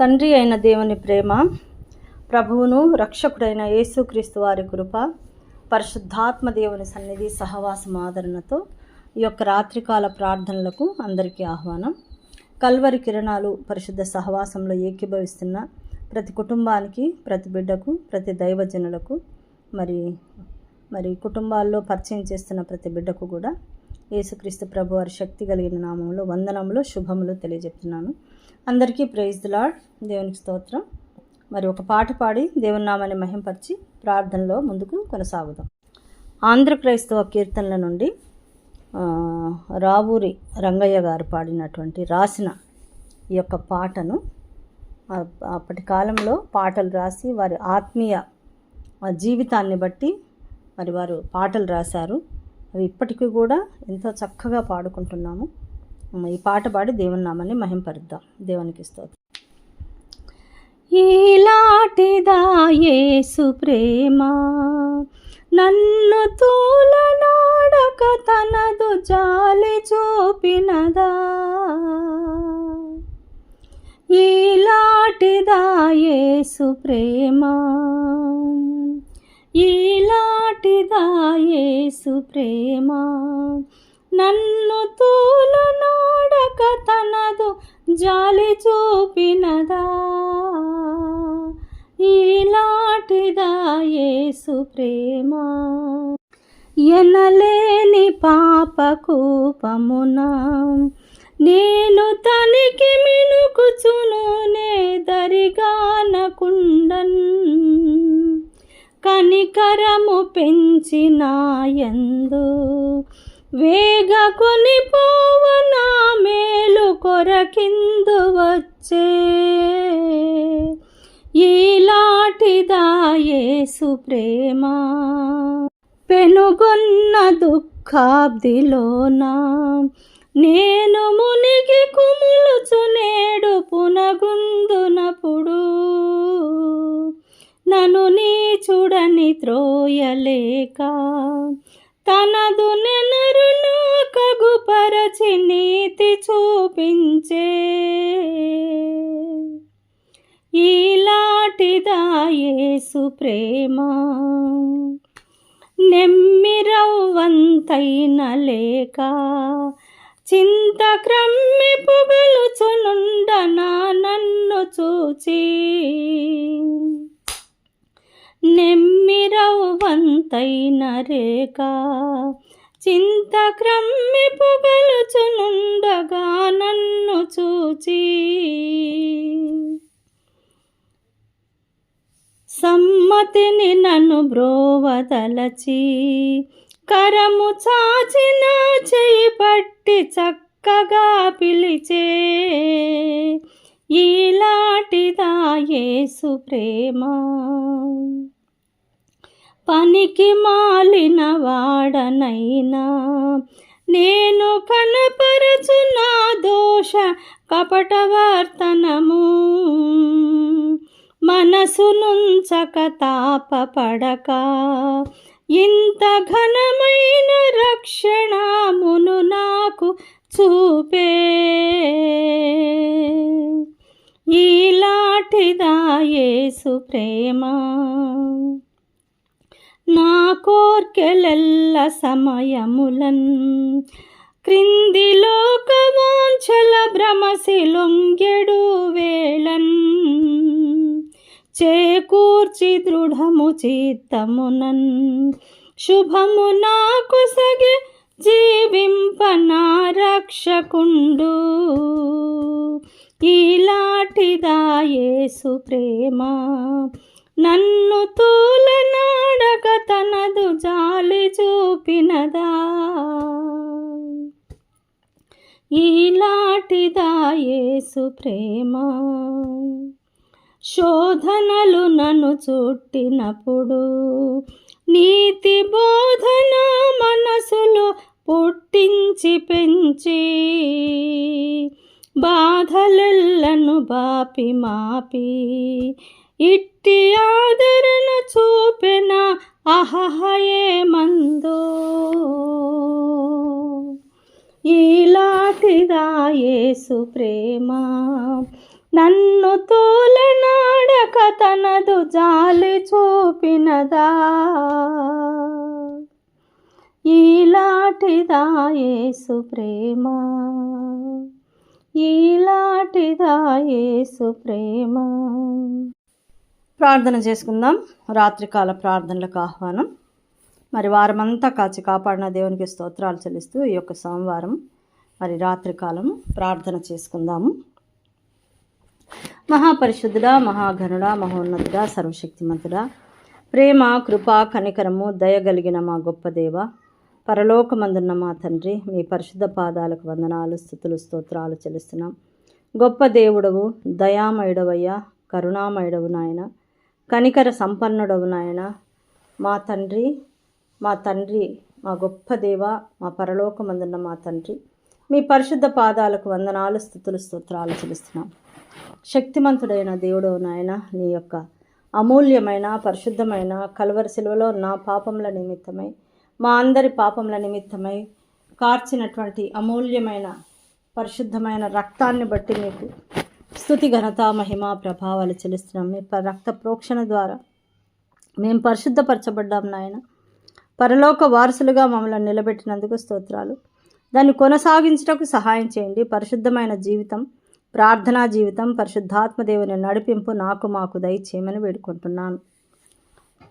తండ్రి అయిన దేవుని ప్రేమ ప్రభువును రక్షకుడైన యేసుక్రీస్తు వారి కృప పరిశుద్ధాత్మ దేవుని సన్నిధి సహవాసం ఆదరణతో ఈ యొక్క రాత్రికాల ప్రార్థనలకు అందరికీ ఆహ్వానం. కల్వరి కిరణాలు పరిశుద్ధ సహవాసంలో ఏకీభవిస్తున్న ప్రతి కుటుంబానికి ప్రతి బిడ్డకు ప్రతి దైవజనులకు మరి మరి కుటుంబాల్లో పరిచయం చేస్తున్న ప్రతి బిడ్డకు కూడా యేసుక్రీస్తు ప్రభు వారి శక్తి కలిగిన నామంలో వందనంలో శుభములు తెలియజెప్తున్నాను. అందరికీ ప్రైజ్ లాడ్ దేవునికి స్తోత్రం. మరి ఒక పాట పాడి దేవుని నామాన్ని మహింపరిచి ప్రార్థనలో ముందుకు కొనసాగుదాం. ఆంధ్ర క్రైస్తవ కీర్తనల నుండి రావూరి రంగయ్య గారు పాడినటువంటి రాసిన ఈ యొక్క పాటను అప్పటి కాలంలో పాటలు రాసి వారి ఆత్మీయ జీవితాన్ని బట్టి మరి వారు పాటలు రాశారు. అవి ఇప్పటికీ కూడా ఎంతో చక్కగా పాడుకుంటున్నాము. ఈ పాట పాడి దేవుని నామాన్ని మహింపరుద్దాం. దేవునికి స్తోత్రం. ఈలాటిదా యేసు ప్రేమ నన్ను తూలనాడక తనదు జాలి చూపినదా. ఈలాటిదా యేసు ప్రేమ ఈలాటిదా యేసు ప్రేమ నన్ను తూలనాడక తనదు జాలి చూపినదా. ఈలాటిదా యేసు ప్రేమ. ఎనలేని పాప కూపమున నేను తనికి మినుకుచును నే దరిగానకుండన్ కనికరము పెంచినాయందు వేగ కొనిపోవనా మేలు కొరకిందు వచ్చే. ఈలాటిదాయేసు ప్రేమ. పెనుగొన్న దుఃఖాబ్దిలోనా? నేను మునిగి కుములుచు నేడు పునగుందునప్పుడు నన్ను నీ చూడని త్రోయలేక తనదు నెనరు నా కగుపరచి నీతి చూపించే. ఈలాటిదాయే యేసు ప్రేమ. నెమ్మిరవ్వంతైన లేక చింత క్రమ్మి పొగలుచునుండనా నన్ను చూచి. నెమ్మిరవ్వంతైన రేక చింత క్రమ్మి పొగలుచునుండగా నన్ను చూచి. సమ్మతిని నన్ను బ్రోవదలచి కరము చాచిన చేయి పట్టి చక్కగా పిలిచే. ఈలాటిదా యేసు ప్రేమ. పనికి మాలిన వాడనైనా. నేను కనపరచు నా దోష కపటవర్తనము. మనసు నుంచక తాపపడక ఇంత ఘనమైన రక్షణమును నాకు చూపే. ఈలాటిదా యేసు ప్రేమ. నా కోర్కెలెల్ల సమయములన్. క్రింది లోకవాంఛల భ్రమశిలొంగెడు వేళన్. చేకూర్చి దృఢము చిత్తమునన్. శుభము నాకు సగి జీవింపన రక్షకుండు. ఈలాటిదాయేసు ప్రేమ. నన్ను తూలనాడక తనదు జాలి చూపినదా? ఈలాటిదా యేసు ప్రేమ? శోధనలు నన్ను చుట్టినప్పుడు నీతి బోధన మనసులో పుట్టించి పెంచి బాధలెల్లను బాపి మాపి ఇట్టి ఆదరణ చూపెన అహహయే మందో. ఈలాటిదా యేసు ప్రేమ. నన్ను తోలనాడక తనదు జాలి చూపినదా. ఈలాంటిదా యేసు ప్రేమ. ఈలాంటిదా యేసు ప్రేమ. ప్రార్థన చేసుకుందాం. రాత్రికాల ప్రార్థనలకు ఆహ్వానం. మరి వారమంతా కాచి కాపాడిన దేవునికి స్తోత్రాలు చెల్లిస్తూ ఈ యొక్క సోమవారం మరి రాత్రికాలం ప్రార్థన చేసుకుందాము. మహాపరిశుద్ధుడా మహాఘనుడా మహోన్నతుడా సర్వశక్తిమంతుడా ప్రేమ కృప కనికరము దయగలిగిన మా గొప్ప దేవ పరలోకమందున్న మా తండ్రి మీ పరిశుద్ధ పాదాలకు వందనాలు స్థుతులు స్తోత్రాలు చెల్లిస్తున్నాం. గొప్ప దేవుడవు దయామయుడవయ్యా కరుణామయుడవు నాయన. కనికర సంపన్నుడవు నాయన. మా తండ్రి మా తండ్రి మా గొప్ప దేవ మా పరలోకమందున్న మా తండ్రి. మీ పరిశుద్ధ పాదాలకు వందనాలు స్థుతులు స్తోత్రాలు చెల్లిస్తున్నాం. శక్తిమంతుడైన దేవుడు నాయన నీ యొక్క అమూల్యమైన పరిశుద్ధమైన కలువరి శిలువలో నా పాపముల నిమిత్తమై మా అందరి పాపముల నిమిత్తమై కార్చినటువంటి అమూల్యమైన పరిశుద్ధమైన రక్తాన్ని బట్టి మీకు స్థుతి ఘనత మహిమ ప్రభావాలు చెల్లిస్తున్నాం. మీ రక్త ప్రోక్షణ ద్వారా మేము పరిశుద్ధపరచబడ్డాం నాయన. పరలోక వారసులుగా మమ్మల్ని నిలబెట్టినందుకు స్తోత్రాలు. దాన్ని కొనసాగించుటకు సహాయం చేయండి. పరిశుద్ధమైన జీవితం ప్రార్థనా జీవితం పరిశుద్ధాత్మ దేవుని నడిపింపు నాకు మాకు దయచేయమని వేడుకుంటున్నాను.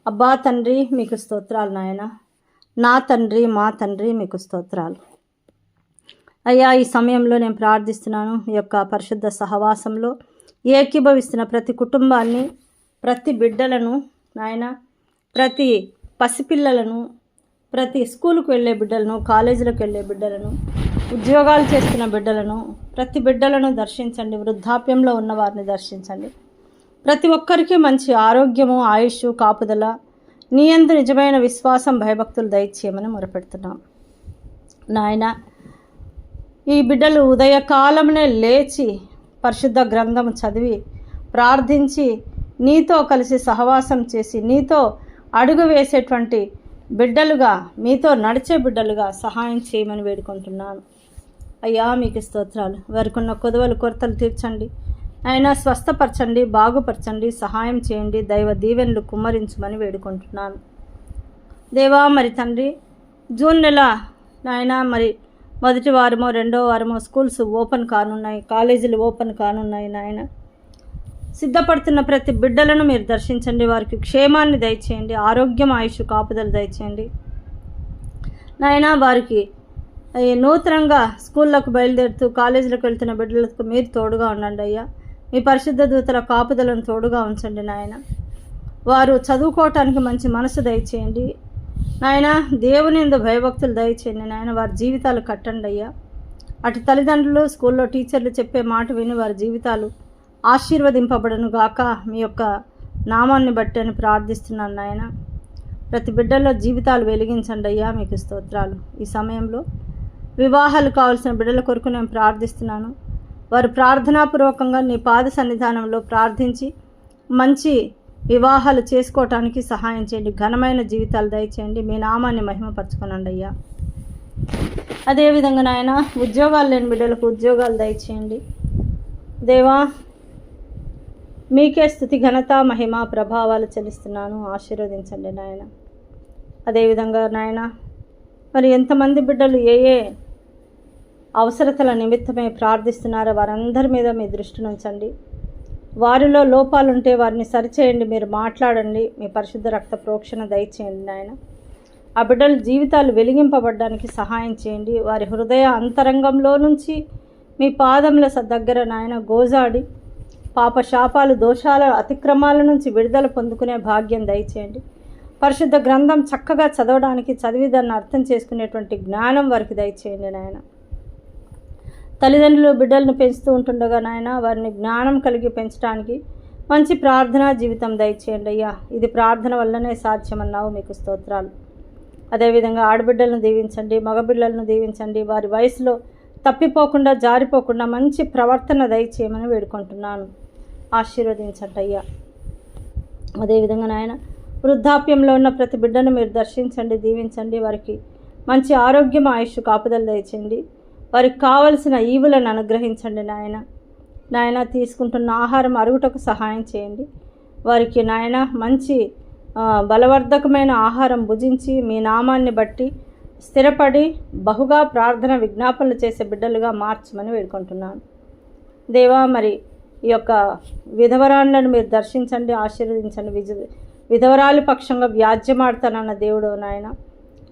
అబ్బా తండ్రి మీకు స్తోత్రాలు నాయన. నా తండ్రి మా తండ్రి మీకు స్తోత్రాలు. అయ్యా ఈ సమయంలో నేను ప్రార్థిస్తున్నాను ఈ యొక్క పరిశుద్ధ సహవాసంలో ఏకీభవిస్తున్న ప్రతి కుటుంబాన్ని ప్రతి బిడ్డలను నాయన ప్రతి పసిపిల్లలను ప్రతి స్కూల్కి వెళ్ళే బిడ్డలను కాలేజీలకు వెళ్ళే బిడ్డలను ఉద్యోగాలు చేస్తున్న బిడ్డలను ప్రతి బిడ్డలను దర్శించండి వృద్ధాప్యంలో ఉన్న వారిని దర్శించండి. ప్రతి ఒక్కరికి మంచి ఆరోగ్యము ఆయుష్ కాపుదల నీ అందు నిజమైన విశ్వాసం భయభక్తులు దయచేయమని మొరపెడుతున్నాం. నాయన ఈ బిడ్డలు ఉదయకాలంనే లేచి పరిశుద్ధ గ్రంథం చదివి ప్రార్థించి నీతో కలిసి సహవాసం చేసి నీతో అడుగు వేసేటువంటి బిడ్డలుగా మీతో నడిచే బిడ్డలుగా సహాయం చేయమని వేడుకుంటున్నాను. అయ్యా మీకు స్తోత్రాలు. వరకున్న కొదవలు కొరతలు తీర్చండి. అయినా స్వస్థపరచండి బాగుపరచండి సహాయం చేయండి దైవ దీవెనలు కుమ్మరించమని వేడుకుంటున్నాను. దేవా మరి తండ్రి జూన్ నెల నాయన మరి మొదటి వారమో రెండో వారమో స్కూల్స్ ఓపెన్ కానున్నాయి కాలేజీలు ఓపెన్ కానున్నాయి నాయన. సిద్ధపడుతున్న ప్రతి బిడ్డలను మీరు దర్శించండి వారికి క్షేమాన్ని దయచేయండి ఆరోగ్యం ఆయుష్ కాపుదలు దయచేయండి. నాయన వారికి నూతనంగా స్కూళ్ళకు బయలుదేరుతూ కాలేజీలకు వెళ్తున్న బిడ్డలకు మీరు తోడుగా ఉండండి అయ్యా. మీ పరిశుద్ధ దూతల కాపుదలను తోడుగా ఉంచండి నాయన. వారు చదువుకోవటానికి మంచి మనసు దయచేయండి. నాయన దేవుని ఎందు భయభక్తులు దయచేయండి నాయన. వారి జీవితాలు కట్టండి అయ్యా. అటు తల్లిదండ్రులు స్కూల్లో టీచర్లు చెప్పే మాట విని వారి జీవితాలు ఆశీర్వదింపబడను గాక. మీ యొక్క నామాన్ని బట్టి అని ప్రార్థిస్తున్నాను నాయన. ప్రతి బిడ్డల్లో జీవితాలు వెలిగించండి అయ్యా. మీకు స్తోత్రాలు. ఈ సమయంలో వివాహాలు కావాల్సిన బిడ్డల కొరకు నేను ప్రార్థిస్తున్నాను. వారు ప్రార్థనాపూర్వకంగా నీ పాద సన్నిధానంలో ప్రార్థించి మంచి వివాహాలు చేసుకోవటానికి సహాయం చేయండి. ఘనమైన జీవితాలు దయచేయండి. మీ నామాన్ని మహిమపరచుకోనండి అయ్యా. అదేవిధంగా నాయన ఉద్యోగాలు లేని బిడ్డలకు ఉద్యోగాలు దయచేయండి. దేవా మీకే స్థుతి ఘనత మహిమ ప్రభావాలు చెల్లిస్తున్నాను. ఆశీర్వదించండి నాయన. అదేవిధంగా నాయన మరి ఎంతమంది బిడ్డలు ఏ ఏ అవసరతల నిమిత్తమే ప్రార్థిస్తున్నారో వారందరి మీద మీ దృష్టిని ఉంచండి. వారిలో లోపాలుంటే వారిని సరిచేయండి మీరు మాట్లాడండి మీ పరిశుద్ధ రక్త ప్రోక్షణ దయచేయండి నాయన. ఆ బిడ్డల జీవితాలు వెలిగింపబడడానికి సహాయం చేయండి. వారి హృదయ అంతరంగంలో నుంచి మీ పాదముల స- దగ్గర నాయన గోజాడి పాప శాపాలు దోషాల అతిక్రమాల నుంచి విడుదల పొందుకునే భాగ్యం దయచేయండి. పరిశుద్ధ గ్రంథం చక్కగా చదవడానికి చదివి దాన్ని అర్థం చేసుకునేటువంటి జ్ఞానం వారికి దయచేయండి నాయన. తల్లిదండ్రులు బిడ్డలను పెంచుతూ ఉంటుండగా నాయన వారిని జ్ఞానం కలిగి పెంచడానికి మంచి ప్రార్థనా జీవితం దయచేయండి అయ్యా. ఇది ప్రార్థన వల్లనే సాధ్యమన్నావు మీకు స్తోత్రాలు. అదేవిధంగా ఆడబిడ్డలను దీవించండి మగబిడ్డలను దీవించండి వారి వయసులో తప్పిపోకుండా జారిపోకుండా మంచి ప్రవర్తన దయచేయమని వేడుకుంటున్నాను. ఆశీర్వదించండి అయ్యా. అదేవిధంగా నాయన వృద్ధాప్యంలో ఉన్న ప్రతి బిడ్డను మీరు దర్శించండి దీవించండి వారికి మంచి ఆరోగ్యం ఆయుష్ కాపుదలు దయచేయండి. వారికి కావలసిన ఈవులను అనుగ్రహించండి నాయన. నాయన తీసుకుంటున్న ఆహారం అరుగుటకు సహాయం చేయండి. వారికి నాయన మంచి బలవర్ధకమైన ఆహారం భుజించి మీ నామాన్ని బట్టి స్థిరపడి బహుగా ప్రార్థన విజ్ఞాపనలు చేసే బిడ్డలుగా మార్చమని వేడుకుంటున్నాను. దేవా మరి ఈ యొక్క విధవరాళ్ళను మీరు దర్శించండి ఆశీర్వదించండి. విజ విధవరాలి పక్షంగా వ్యాజ్యమాడతానన్న దేవుడు నాయన.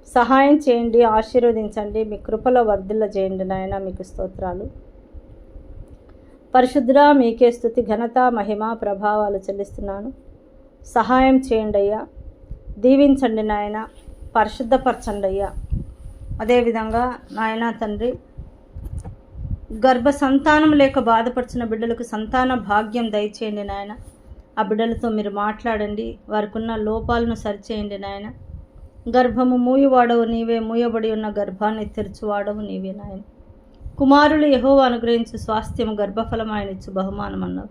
సహాయం చేయండి ఆశీర్వదించండి మీ కృపలో వర్ధిల్ల చేయండి నాయన మీకు స్తోత్రాలు. పరిశుద్ధుడా మీకే స్థుతి ఘనత మహిమ ప్రభావాలు చెల్లిస్తున్నాను. సహాయం చేయండి అయ్యా. దీవించండి నాయన. పరిశుద్ధపరచండి అయ్యా అదేవిధంగా నాయన తండ్రి గర్భ సంతానం లేక బాధపడుచున్న బిడ్డలకు సంతాన భాగ్యం దయచేయండి నాయన. ఆ బిడ్డలతో మీరు మాట్లాడండి. వారికి ఉన్న లోపాలను సరిచేయండి నాయన. గర్భము మూయువాడవు నీవే మూయబడి ఉన్న గర్భాన్ని తెరుచువాడవు నీవే నాయన. కుమారులు యహో అనుగ్రహించు స్వాస్థ్యము గర్భఫలం ఆయన ఇచ్చు బహుమానం అన్నారు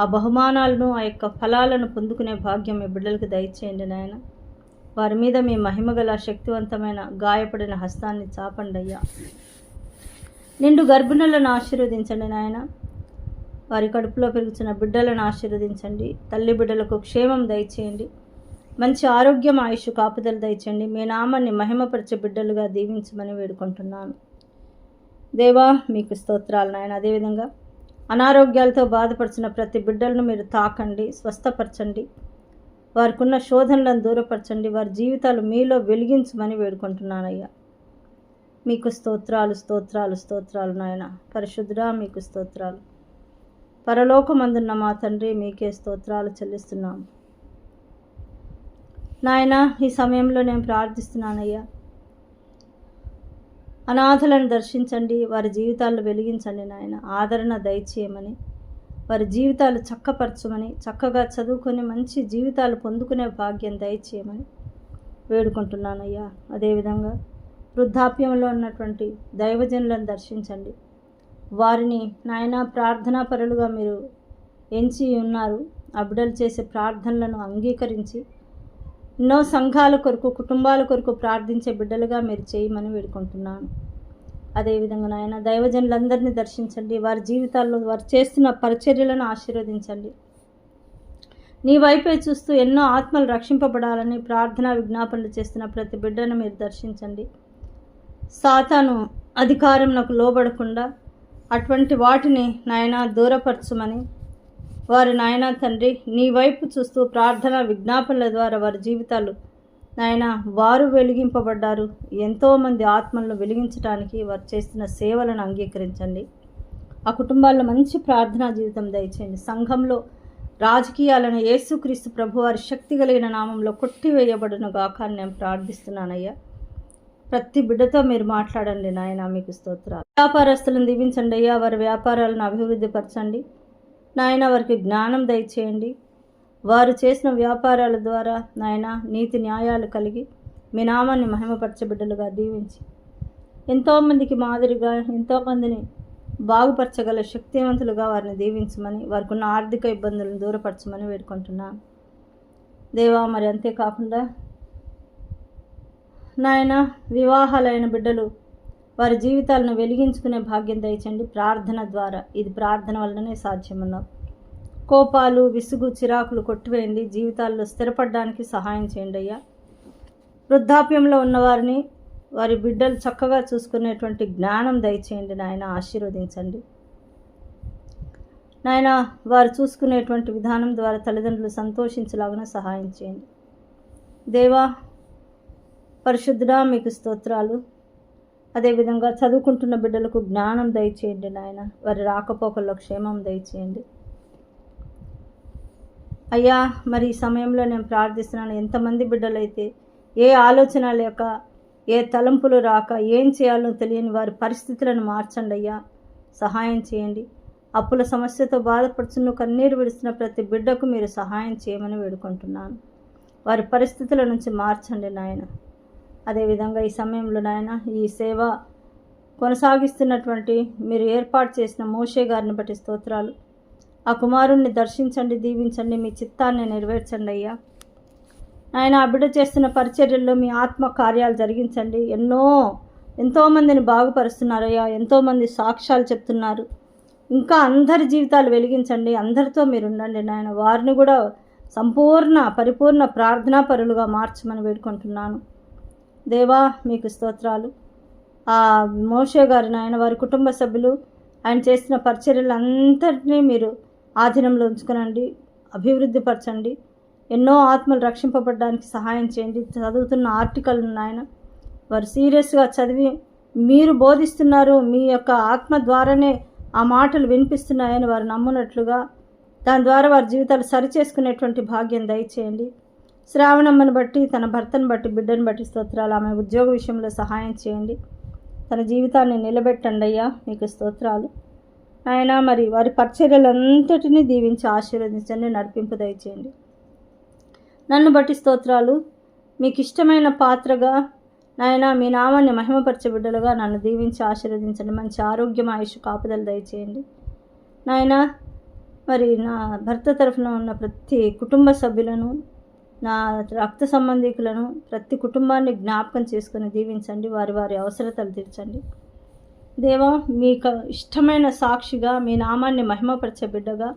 ఆ బహుమానాలను ఆ యొక్క ఫలాలను పొందుకునే భాగ్యం మీ బిడ్డలకు దయచేయండి నాయన. వారి మీద మీ మహిమగల శక్తివంతమైన గాయపడిన హస్తాన్ని చాపండి అయ్యా. నిండు గర్భిణులను ఆశీర్వదించండి నాయన. వారి కడుపులో పెరుగుతున్న బిడ్డలను ఆశీర్వదించండి. తల్లి బిడ్డలకు క్షేమం దయచేయండి. మంచి ఆరోగ్యం ఆయుష్ కాపుదల దయచండి. మీ నామాన్ని మహిమపరిచే బిడ్డలుగా దీవించమని వేడుకుంటున్నాను. దేవా మీకు స్తోత్రాలు నాయన. అదేవిధంగా అనారోగ్యాలతో బాధపడుచున్న ప్రతి బిడ్డలను మీరు తాకండి స్వస్థపరచండి. వారికి ఉన్న శోధనలను దూరపరచండి. వారి జీవితాలు మీలో వెలిగించమని వేడుకుంటున్నానయ్యా. మీకు స్తోత్రాలు స్తోత్రాలు స్తోత్రాలు నాయన. పరిశుద్ధుడా మీకు స్తోత్రాలు. పరలోకమందున్న మా తండ్రి మీకే స్తోత్రాలు చెల్లిస్తున్నాము. నాయన ఈ సమయంలో నేను ప్రార్థిస్తున్నానయ్యా. అనాథలను దర్శించండి వారి జీవితాలను వెలిగించండి నాయన. ఆదరణ దయచేయమని వారి జీవితాలు చక్కపరచమని చక్కగా చదువుకొని మంచి జీవితాలు పొందుకునే భాగ్యం దయచేయమని వేడుకుంటున్నానయ్యా. అదేవిధంగా వృద్ధాప్యంలో ఉన్నటువంటి దైవజనులను దర్శించండి. వారిని నాయన ప్రార్థనా పరులుగా మీరు ఎంచి ఉన్నారు. అబిడలు చేసే ప్రార్థనలను అంగీకరించి ఎన్నో సంఘాల కొరకు కుటుంబాల కొరకు ప్రార్థించే బిడ్డలుగా మీరు చేయమని వేడుకుంటున్నాను. అదేవిధంగా నాయన దైవజనులందరినీ దర్శించండి. వారి జీవితాల్లో వారు చేస్తున్న పరిచర్యలను ఆశీర్వదించండి. నీ వైపే చూస్తూ ఎన్నో ఆత్మలు రక్షింపబడాలని ప్రార్థనా విజ్ఞాపనలు చేస్తున్న ప్రతి బిడ్డను మీరు దర్శించండి. సాతాను అధికారం నాకు లోబడకుండా అటువంటి వాటిని నాయన దూరపరచుమని వారి నాయన తండ్రి నీ వైపు చూస్తూ ప్రార్థన విజ్ఞాపనల ద్వారా వారి జీవితాలు. నాయన వారు వెలిగింపబడ్డారు. ఎంతోమంది ఆత్మలను వెలిగించడానికి వారు చేస్తున్న సేవలను అంగీకరించండి. ఆ కుటుంబాల్లో మంచి ప్రార్థనా జీవితం దయచేయండి. సంఘంలో రాజకీయాలను యేసుక్రీస్తు ప్రభువారి శక్తి కలిగిన నామంలో కొట్టివేయబడును గాక నేను ప్రార్థిస్తున్నానయ్యా. ప్రతి బిడ్డతో మీరు మాట్లాడండి నాయన మీకు స్తోత్రాలు. వ్యాపారస్తులను దీవించండి అయ్యా. వారి వ్యాపారాలను అభివృద్ధి పరచండి. నాయన వారికి జ్ఞానం దయచేయండి. వారు చేసిన వ్యాపారాల ద్వారా నాయన నీతి న్యాయాలు కలిగి మీ నామాన్ని మహిమపరచే బిడ్డలుగా దీవించి. ఎంతోమందికి మాదిరిగా ఎంతోమందిని బాగుపరచగల శక్తివంతులుగా వారిని దీవించమని వారికి ఉన్న ఆర్థిక ఇబ్బందులను దూరపరచమని వేడుకుంటున్నాను దేవా మరి అంతేకాకుండా నాయన వివాహాలైన బిడ్డలు వారి జీవితాలను వెలిగించుకునే భాగ్యం దయచండి. ప్రార్థన ద్వారా. ఇది ప్రార్థన వల్లనే సాధ్యమన్నాం. కోపాలు విసుగు చిరాకులు కొట్టివేయండి. జీవితాల్లో స్థిరపడడానికి సహాయం చేయండి అయ్యా. వృద్ధాప్యంలో ఉన్నవారిని వారి బిడ్డలు చక్కగా చూసుకునేటువంటి జ్ఞానం దయచేయండి. నాయన ఆశీర్వదించండి. నాయన వారు చూసుకునేటువంటి విధానం ద్వారా తల్లిదండ్రులు సంతోషించలాగా సహాయం చేయండి. దేవా పరిశుద్ధుడా మీకు స్తోత్రాలు. అదేవిధంగా చదువుకుంటున్న బిడ్డలకు జ్ఞానం దయచేయండి నాయన. వారి రాకపోకల్లో క్షేమం దయచేయండి. అయ్యా మరి ఈ సమయంలో నేను ప్రార్థిస్తున్నాను ఎంతమంది బిడ్డలైతే ఏ ఆలోచన లేక ఏ తలంపులు రాక ఏం చేయాలో తెలియని వారి పరిస్థితులను మార్చండి అయ్యా. సహాయం చేయండి. అప్పుల సమస్యతో బాధపడుచున్న కన్నీరు విడుస్తున్న ప్రతి బిడ్డకు మీరు సహాయం చేయమని వేడుకుంటున్నాను. వారి పరిస్థితుల నుంచి మార్చండి నాయన. అదేవిధంగా ఈ సమయంలో నాయన ఈ సేవ కొనసాగిస్తున్నటువంటి మీరు ఏర్పాటు చేసిన మోషే గారిని బట్టి స్తోత్రాలు. ఆ కుమారుణ్ణి దర్శించండి దీవించండి మీ చిత్తాన్ని నెరవేర్చండి అయ్యా. ఆయన ఆ బిడ్డ చేస్తున్న పరిచర్యల్లో మీ ఆత్మ కార్యాలు జరిగించండి. ఎన్నో ఎంతోమందిని బాగుపరుస్తున్నారయ్యా ఎంతోమంది సాక్ష్యాలు చెప్తున్నారు. ఇంకా అందరి జీవితాలు వెలిగించండి అందరితో మీరు ఉండండి నాయన. వారిని కూడా సంపూర్ణ పరిపూర్ణ ప్రార్థనా పరులుగా మార్చమని వేడుకుంటున్నాను. దేవా మీకు స్తోత్రాలు. ఆ మోషే గారు నాయన వారి కుటుంబ సభ్యులు ఆయన చేసిన పరిచర్యలంతటినీ మీరు ఆధీనంలో ఉంచుకునండి అభివృద్ధి పరచండి ఎన్నో ఆత్మలు రక్షింపబడడానికి సహాయం చేయండి. చదువుతున్న ఆర్టికల్ నాయన వారు సీరియస్గా చదివి మీరు బోధిస్తున్నారు మీ యొక్క ఆత్మ ద్వారానే ఆ మాటలు వినిపిస్తున్నాయని వారు నమ్మునట్లుగా దాని ద్వారా వారి జీవితాలు సరిచేసుకునేటువంటి భాగ్యం దయచేయండి. శ్రావణమ్మను బట్టి తన భర్తను బట్టి బిడ్డను బట్టి స్తోత్రాలు. ఆమె ఉద్యోగ విషయంలో సహాయం చేయండి. తన జీవితాన్ని నిలబెట్టండి అయ్యా మీకు స్తోత్రాలు. ఆయన మరి వారి పరిచర్యలంతటినీ దీవించి ఆశీర్వదించండి నడిపింపు దయచేయండి. నన్ను బట్టి స్తోత్రాలు. మీకు ఇష్టమైన పాత్రగా నాయన మీ నామాన్ని మహిమపరచే బిడ్డలుగా నన్ను దీవించి ఆశీర్వదించండి. మంచి ఆరోగ్యం ఆయుష్ కాపుదలు దయచేయండి. నాయన మరి నా భర్త తరఫున ఉన్న ప్రతి కుటుంబ సభ్యులను నా రక్త సంబంధికులను ప్రతి కుటుంబాన్ని జ్ఞాపకం చేసుకొని దీవించండి. వారి వారి అవసరతలు తీర్చండి. దేవా మీకు ఇష్టమైన సాక్షిగా మీ నామాన్ని మహిమపరిచే బిడ్డగా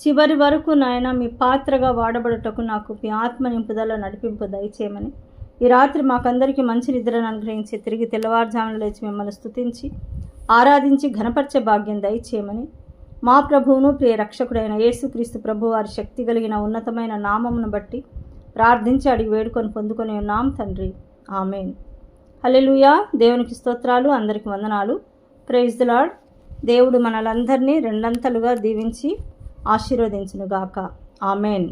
చివరి వరకు నాయన మీ పాత్రగా వాడబడుటకు నాకు మీ ఆత్మ నింపుదల నడిపింపు దయచేయమని ఈ రాత్రి మాకందరికీ మంచి నిద్రను అనుగ్రహించి తిరిగి తెల్లవారుజామున లేచి మిమ్మల్ని స్థుతించి ఆరాధించి ఘనపరిచే భాగ్యం దయచేయమని మా ప్రభువును ప్రియ రక్షకుడైన యేసుక్రీస్తు ప్రభు వారి శక్తి కలిగిన ఉన్నతమైన నామమును బట్టి ప్రార్థించి అడిగి వేడుకొని పొందుకొని ఉన్నాం తండ్రి. ఆమెన్. హలెలుయా దేవునికి స్తోత్రాలు అందరికి వందనాలు. Praise the Lord. దేవుడు మనలందరినీ రెండంతలుగా దీవించి ఆశీర్వదించునుగాక. ఆమెన్.